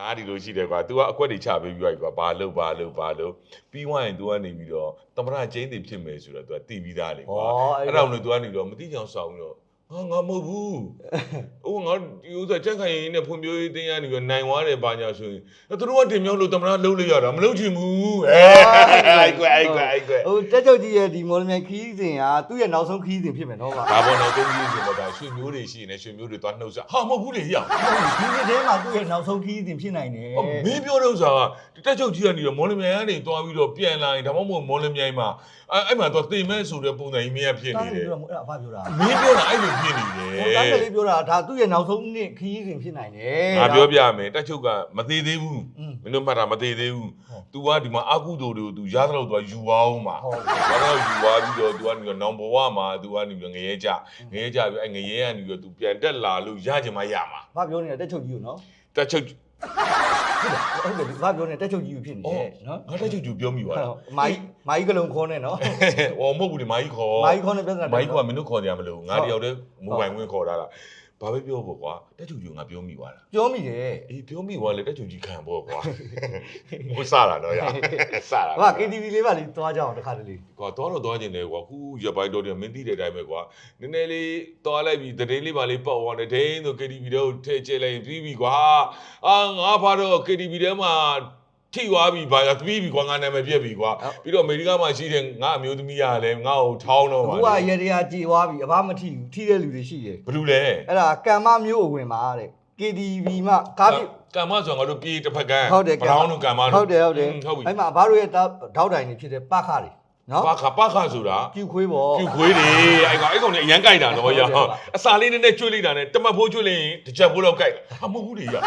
အာဒီလိုရှိတယ်ကွာ तू ကအကွက်တွေချပေးပြီးသွားပြီကွာဘာလို့ဘာလို့ဘာလို့ပြီးွားရင် तू ကနေပြီးတော့သမရကျင်းတင်ဖြစ်မယ်ဆိုတော့ तू ကတည်ပြီးသားလေကွာ ဩ အဲ့ဒါလို့ तू ကနေပြီးတော့မတိချောင်ဆောင်ပြီးတော့ ဟာငါမဟုတ်ဘူးဟိုငါဒီဥစ္စာချက်ခိုင်ရင်းနဲ့ဖွံ့ဖြိုးရေးတင်းရနေပြီးနိုင်သွားတယ်ဘာညာဆိုရင်သူတို့ကတင်မြောက်လို့သမရလုံးလိုက်ရတာမလုံးချင်ဘူးအဲအိုက်ကွယ်အိုက်ကွယ်အိုက်ကွယ်ဟိုတက်ချုပ်ကြီးရဲ့ဒီမော်လမြိုင်ခီးစဉ်ကသူ့ရဲ့နောက်ဆုံးခီးစဉ်ဖြစ်မယ်နော်ဗျာဒါပေါ်တော့တုံးကြီးဆိုတော့ဒါရွှေမျိုးတွေရှိနေရွှေမျိုးတွေသွားနှုတ်ဆက်ဟာမဟုတ်ဘူးလေရဒီနေ့တည်းမှာသူ့ရဲ့နောက်ဆုံးခီးစဉ်ဖြစ်နိုင်တယ်အော်မင်းပြောတဲ့ဥစ္စာကတက်ချုပ်ကြီးကနေတော့မော်လမြိုင်ကနေသွားပြီးတော့ပြန်လာရင်ဒါမှမဟုတ်မော်လမြိုင်မှာအဲ့အဲ့မှာတော့တင်မဲဆိုတဲ့ပုံစံကြီးမင်းကဖြစ်တားနေနေတယ်ပြောတာအဲ့ဒါအဖပြောတာမင်းပြောတာအဲ့လိုဖြစ်နေတယ် ဟိုတားကလေးပြောတာဒါသူ့ရဲ့နောက်ဆုံးနှစ်ခီးစဉ်ဖြစ်နိုင်တယ် ငါပြောပြမယ်တက်ချုပ်ကမသေးသေးဘူး อืม မင်းတို့မှတ်တာမသေးသေးဘူး ဟုတ် तू ကဒီမှာအကုသိုလ်တွေကို तू ရသလောက် तू ယူအောင်မှာ ဟုတ် ရသလောက်ယူသွားပြီးတော့ तू ကနေပြီးတော့နောင်ဘဝမှာ तू ကနေပြီးတော့ငရဲကြငရဲကြပြီးအဲ့ငရဲကနေပြီးတော့ तू ပြန်တက်လာလို့ရချင်မှရမှာ ဘာပြောနေတာတက်ချုပ်ကြီးကိုနော် တက်ချုပ် ဟုတ်တယ်ဘာပြောနေတက်ချုပ်ကြီးကိုဖြစ်နေတယ်နော်ငါတက်ချုပ်ကျူပြောမိပါလားမာကြီးမာကြီးကလုံးခေါ်နေနော်ဟောမဟုတ်ဘူးဒီမာကြီးခေါ်မာကြီးခေါ်နေပြဿနာမိုင်းကမင်းတို့ခေါ်ကြမလို့ငါတယောက်တည်းမိုဘိုင်ဝင်ခေါ်တာလား ဘာပဲပြောဖို့ကွာတက်ချူကြီးငါပြောမိသွားတာပြောမိတယ်အေးပြောမိသွားလေတက်ချူကြီးခံဖို့ကွာဟိုစတာတော့ရစတာဟာ KTV လေးပါလေးသွားကြအောင်တစ်ခါတလေကွာတော့တော့သွားကျင်တယ်ကွာခုရပိုက်တော့တယ်မင်းသိတဲ့အတိုင်းပဲကွာနည်းနည်းလေးသွားလိုက်ပြီးတည်င်းလေးပါလေးပောက်သွားတယ်ဒိန်းဆို KTV တော့ထည့်ကျလိုက်ပြီးပြီကွာအာငါဖာတော့ KTV ထဲမှာ ထိသွားပြီဘာသာပြီးပြီကွာငါနာမည်ပြက်ပြီကွာပြီးတော့အမေရိကမှာရှိတဲ့ငါအမျိုးသမီးကလည်းငါ့ကိုထောင်းတော့အခုပါကရေတရာကြည်သွားပြီအဘမထိဘူးထိတဲ့လူတွေရှိတယ်ဘယ်လိုလဲအဲ့ဒါကံမမျိုးအဝင်ပါတဲ့ KTV မှာကားပြကံမဆိုငါတို့ပြေးတစ်ဖက်ကန်းဟုတ်တယ်ဘရောင်းတို့ကံမတို့ဟုတ်တယ်ဟုတ်တယ်ဟုတ်ပြီအဲ့မှာအဘတို့ရဲ့တောက်တောက်တိုင်တွေဖြစ်တဲ့ပခတွေ နော်ပါခပါခဆိုတာကျူခွေးပေါ့ကျူခွေးတွေအဲ့ကောင်အဲ့ကောင်လည်းအရန်ကြိုက်တာတော့ရဟုတ်တယ်ပါအစာလေးနည်းနည်းကျွေးလိုက်တာနဲ့တမတ်ဖိုးကျွေးလိုက်ရင်တစ်ချက်ဖိုးတော့ကြိုက်တာဟာမဟုတ်ဘူးလေရဟို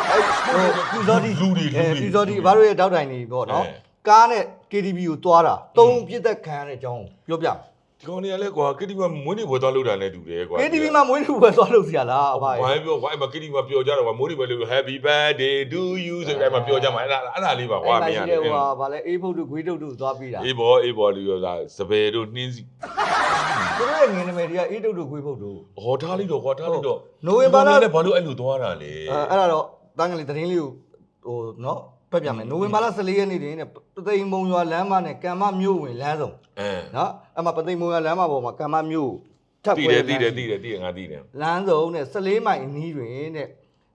ပြူစောတိလူတွေလူအဲတွေပြူစောတိအဘတို့ရဲ့တောက်တိုင်တွေပေါ့နော်အဲကားနဲ့ KTV ကိုသွားတာသုံးပြစ်သက်ခံရတဲ့အကြောင်းပြောပြ ဒီကောင်တွေကလည်းကွာကတိမမွေးနေပွဲသွားလို့တာနဲ့တူတယ်ကွာ KTV မှာမွေးလူပဲသွားလို့စီရလားအဘဘာရဲ့ပြောကွာအဲ့မှာကတိမပြောကြတော့ကွာမိုးနေပွဲလို့ Happy birthday to you ဆိုတဲ့အဲ့မှာပြောကြမှာအဲ့ဒါအဲ့ဒါလေးပါကွာမအဲ့င်းမှာရရှိတဲ့ဟိုဟာဗာလဲအေးဖုတ်တို့ဂွေးတုတ်တို့သွားပြီးတာအေးဘောအေးဘောလေးပြောတာစပယ်တို့နှင်းစီသူတို့ရဲ့ငင်းနမယ်တွေကအေးတုတ်တို့ဂွေးဖုတ်တို့ဟောထားလိုက်တော့ကွာထားလိုက်တော့နိုဝင်ဘာလလည်းဘာလို့အဲ့လိုသွားတာလဲအဲအဲ့ဒါတော့တန်းကလေးသတင်းလေးကိုဟိုနော် ဖတ်ပြမယ်နိုဝင်ဘာလ14ရက်နေ့တွင်တဲ့ပသိမ်မုံရွာလမ်းမနဲ့ကံမမြို့ဝင်လမ်းဆောင်အဲနော်အဲ့မှာပသိမ်မုံရွာလမ်းမပေါ်မှာကံမမြို့ထပ်တည်ပွဲတယ်တည်တယ်တည်တယ်တည်တယ်ငါတည်တယ်လမ်းဆောင်နဲ့14မိုင်အနီးတွင်တဲ့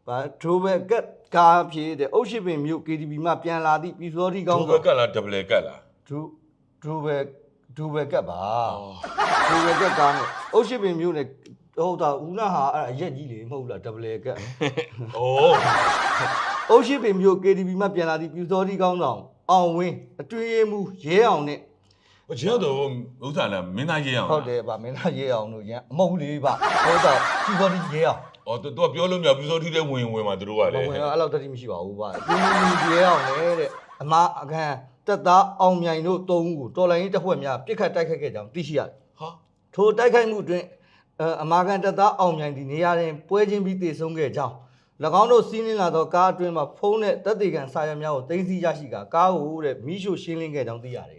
ဗာဒရိုဘက်ကတ်ကားဖြစ်တဲ့အုတ်ရှိပင်မြို့ KTV မှပြန်လာသည့်ပြည်စောတိကောင်းဒူဘဆောင်ကတ်လားဒဘလကတ်လားဒရိုဒရိုဘက်ဒရိုဘက်ကတ်ပါဒရိုဘက်ကတ်ကားနဲ့အုတ်ရှိပင်မြို့နဲ့ ဟုတ်တာဦးနာဟာအဲ့ဒါအရက်ကြီးလေမဟုတ်ဘူးလားဒဘလကတ်ဩအုတ်ရှိပင်မြို့ KTV မှပြန်လာသည့်ပြူစောတိကောင်းဆောင်အောင်ဝင်းအတွင်းရေးမှုရဲအောင်နဲ့အကျတော့ဥစ္စာလားမင်းသားရေးအောင်ဟုတ်တယ်ဗာမင်းသားရဲအောင်တို့ရန်အမဟုတ်ဘူးလေဗာဟုတ်တာပြူစောတိရဲအောင်ဩသူကပြောလို့မရဘူးစောထီးတဲ့ဝင်ဝင်မှာသူတို့ကဘလည်းဝင်အဲ့လောက်တတိမရှိပါဘူးဗာအတွင်းရေးမှုရဲအောင်နဲ့တဲ့အမအခန်းတက်သားအောင်မြိုင်တို့သုံးဦးကိုတော်လိုင်းရေးတပ်ဖွဲ့များပြစ်ခတ်တိုက်ခတ်ခဲ့ကြောင်းသိရှိရတယ်ဟာထိုတိုက်ခိုက်မှုအတွင်း အအမာကန်တပ်သားအောင်မြိုင်ဒီနေရာတွင်ပွဲချင်းပြီးတည်ဆုံးခဲ့ကြောင်း၎င်းတို့စီးနင်းလာသောကားအတွင်းမှာဖုံးတဲ့တပ်တေကန်စာရွက်များကိုတင်စီရရှိကကားကိုတဲ့မိရှို့ရှင်းလင်းခဲ့ကြောင်းသိရတယ်